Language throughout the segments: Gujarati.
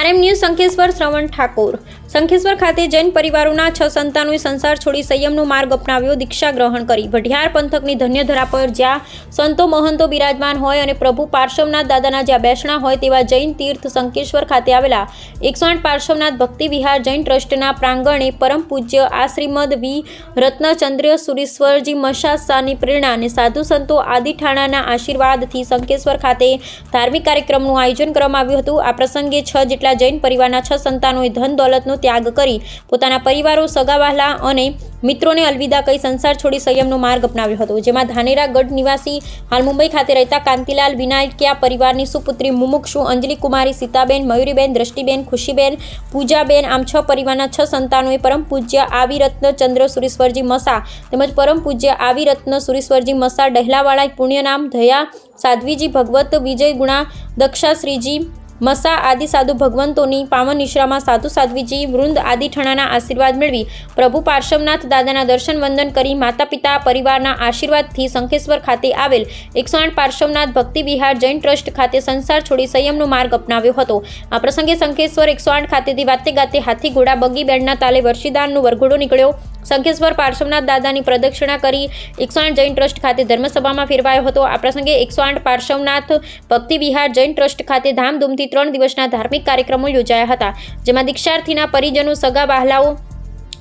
RM news Sankeshwar Shravan Thakor. Shankheshwar ખાતે જૈન પરિવારોના છ સંતાનોએ સંસાર છોડી સંયમનો માર્ગ અપનાવ્યો, દીક્ષા ગ્રહણ કરી. વઢિયાર પંથકની ધન્યધરા પર જ્યાં સંતો મહંતો બિરાજમાન હોય અને પ્રભુ પાર્શ્વનાથ દાદાના જ્યાં બેસણા હોય તેવા જૈન તીર્થ શંખેશ્વર ખાતે આવેલા એકસો આઠ પાર્શ્વનાથ ભક્તિ વિહાર જૈન ટ્રસ્ટના પ્રાંગણે પરમ પૂજ્ય આ શ્રીમદ વી. રત્નચંદ્ર સુરેશ્વરજી મશાસાની પ્રેરણા અને સાધુ સંતો આદિ ઠાણાના આશીર્વાદથી શંકેશ્વર ખાતે ધાર્મિક કાર્યક્રમનું આયોજન કરવામાં આવ્યું હતું. આ પ્રસંગે છ જેટલા જૈન પરિવારના છ સંતાનોએ ધન દોલતનો ત્યાગ કરી પોતાના પરિવારો સગાવહાલા અને મિત્રોને અલવિદા કહી સંસાર છોડી સંયમનો માર્ગ અપનાવ્યો હતો. જેમાં ધાનેરા ગઢ નિવાસી હાલ મુંબઈ ખાતે રહેતા કાંતિલાલ વિનાયકિયા પરિવારની સુપુત્રી મુમુક્ષુ, અંજલિ કુમારી, સીતાબેન, મયુરીબેન, દ્રષ્ટિબેન, ખુશીબેન, પૂજાબેન આમ છ પરિવારના છ સંતાનોએ પરમ પૂજ્ય આવિરત્ન ચંદ્ર સુરેશ્વરજી મસા તેમજ પરમ પૂજ્ય આવિરત્ન સુરેશ્વરજી મસા ડહેલાવાળા પુણ્યનામ ધયા સાધ્વીજી ભગવત વિજય ગુણા દક્ષા શ્રીજી મસા આદિ સાધુ ભગવંતોની પાવન નિશ્રામાં સાધુ સાધ્વીજી વૃંદ આદિ ઠણાના આશીર્વાદ મેળવી પ્રભુ પાર્શ્વનાથ દાદાના દર્શન વંદન કરી માતા પિતા પરિવારના આશીર્વાદથી શંખેશ્વર ખાતે આવેલ એકસો આઠ પાર્શ્વનાથ ભક્તિ વિહાર જૈન ટ્રસ્ટ ખાતે સંસાર છોડી સંયમનો માર્ગ અપનાવ્યો હતો. આ પ્રસંગે શંખેશ્વર એકસો આઠ ખાતેથી વાતે ગાતે હાથી ઘોડા બગી બેન્ડના તાલે વર્ષીદાનનો વરઘોડો નીકળ્યો. શંખેશ્વર પાર્શ્વનાથ દાદાની પ્રદક્ષિણા કરી એકસો આઠ જૈન ટ્રસ્ટ ખાતે ધર્મસભામાં ફેરવાયો હતો. આ પ્રસંગે એકસો આઠ પાર્શ્વનાથ ભક્તિ વિહાર જૈન ટ્રસ્ટ ખાતે ધામધૂમથી ત્રણ દિવસના ધાર્મિક કાર્યક્રમો યોજાયા હતા, જેમાં દીક્ષાર્થીના પરિજનો, સગા બહાલાઓ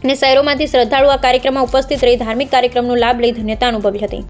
અને શહેરોમાંથી શ્રદ્ધાળુ આ કાર્યક્રમમાં ઉપસ્થિત રહી ધાર્મિક કાર્યક્રમનો લાભ લઈ ધન્યતા અનુભવી હતી.